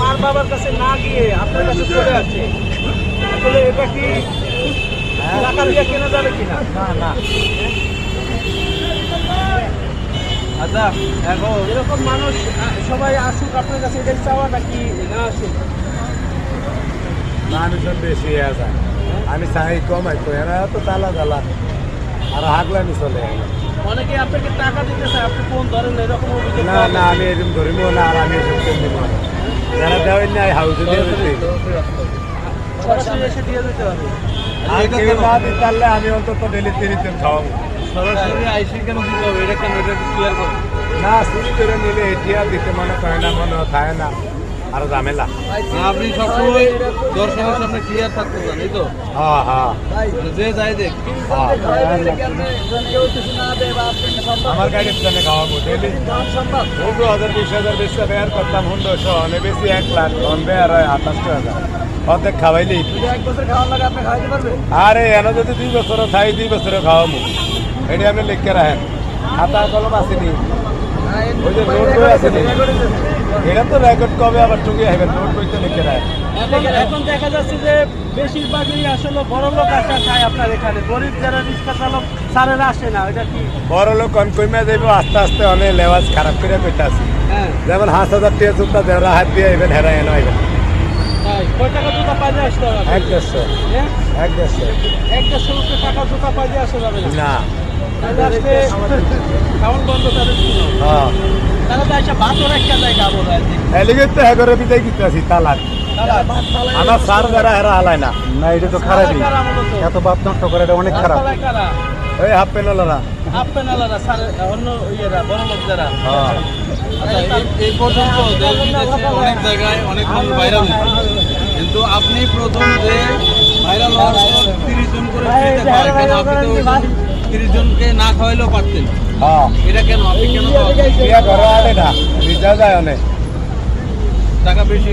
মার বাবার কাছে না গিয়ে আপনার কাছে চলে আসছে? আসলে এটা কি টাকা দিয়ে কেনা যাবে কিনা? না না। আচ্ছা এখন এরকম মানুষ সবাই আসুক আপনার কাছে এটাই চাওয়া নাকি না আসুক? মানুষজন বেশি যায়। আমি চাই কমাই তো এরা তো তালা তালা আর হাগলানি চলে। অনেকে আপনাকে টাকা দিতে চায় আপনি কোন ধরেন এরকম না না আমি এরকম ধরিব না আর আমি এসব না। যারা দেওয়ার নাই হাউসে দিয়ে দিতে সরাসরি এসে দিয়ে দিতে হবে। আর কেউ না দিতে পারলে আমি অন্তত ডেলি তিরিশ দিন খাওয়াবো। সরাসরি আইসি কেন দিতে হবে এটা কেন এটা ক্লিয়ার করুন না শুরু করে নিলে এটি আর দিতে মনে করে না মনে হয় না। আর ঝামেলা। আপনি সবসময় দর্শকের সামনে ক্লিয়ার থাকতে চান এই তো? হ্যাঁ হ্যাঁ। যে যাই দেখ। হ্যাঁ। আমার গাড়ির জন্য খাওয়াবো ডেলি হুন্ডো হাজার বিশ হাজার বেশি বের করতাম হুন্ডো সহ অনেক বেশি এক লাখ অনবে আর আঠাশটা হাজার অর্ধেক খাওয়াইলি। বছর আরে এন যদি দুই বছরও খাই দুই বছরও খাওয়াবো এটি আপনি লিখে রাখেন। খাতা কলম আসেনি ওই যে নোট বই আসেনি এটা তো রেকর্ড কবে আবার টুকি আসবেন নোট বই তো লিখে রাখেন এখন এখন দেখা যাচ্ছে যে বেশিরভাগই আসলে বড় লোক আসা খায় আপনার এখানে। গরিব যারা রিক্সা চালক স্যারেরা আসে না এটা কি? বড় লোক কম কমে যাইব আস্তে আস্তে অনেক লেওয়াজ খারাপ করে কইতাছি হ্যাঁ। যেমন হাঁস হাজার টিয়া দেড়া হাত দিয়ে এবেন হেরা এনে আইবেন। কয় টাকা জুতা পাইলে আসতে হবে? এক দেড়শো। এক দেড়শো। এক দেড়শো টাকা জুতা পাইলে আসা যাবে না। হ্যাঁ। আমার সার যারা হেরা হালায় না। না এটা তো খারাপই। এত বাপ নষ্ট করে এটা অনেক খারাপ। ওই হাফ পেনলারা আপেন আলাদা অন্য ইয়েরা বড় লোক যারা। হ্যাঁ। এই- এই পর্যন্ত দেশ বিদেশে অনেক জায়গায় অনেক মানুষ ভাইরাল কিন্তু আপনি প্রথম যে ভাইরাল হওয়ার পর তিরিশ জন করে ফ্রিতে খাওয়ায় কেন আপনি তো ওই তিরিশ জনকে না খাওয়াইলেও পারতেন? হ্যাঁ। এটা কেন আপনি কেন যায় অনেক। টাকা বেশি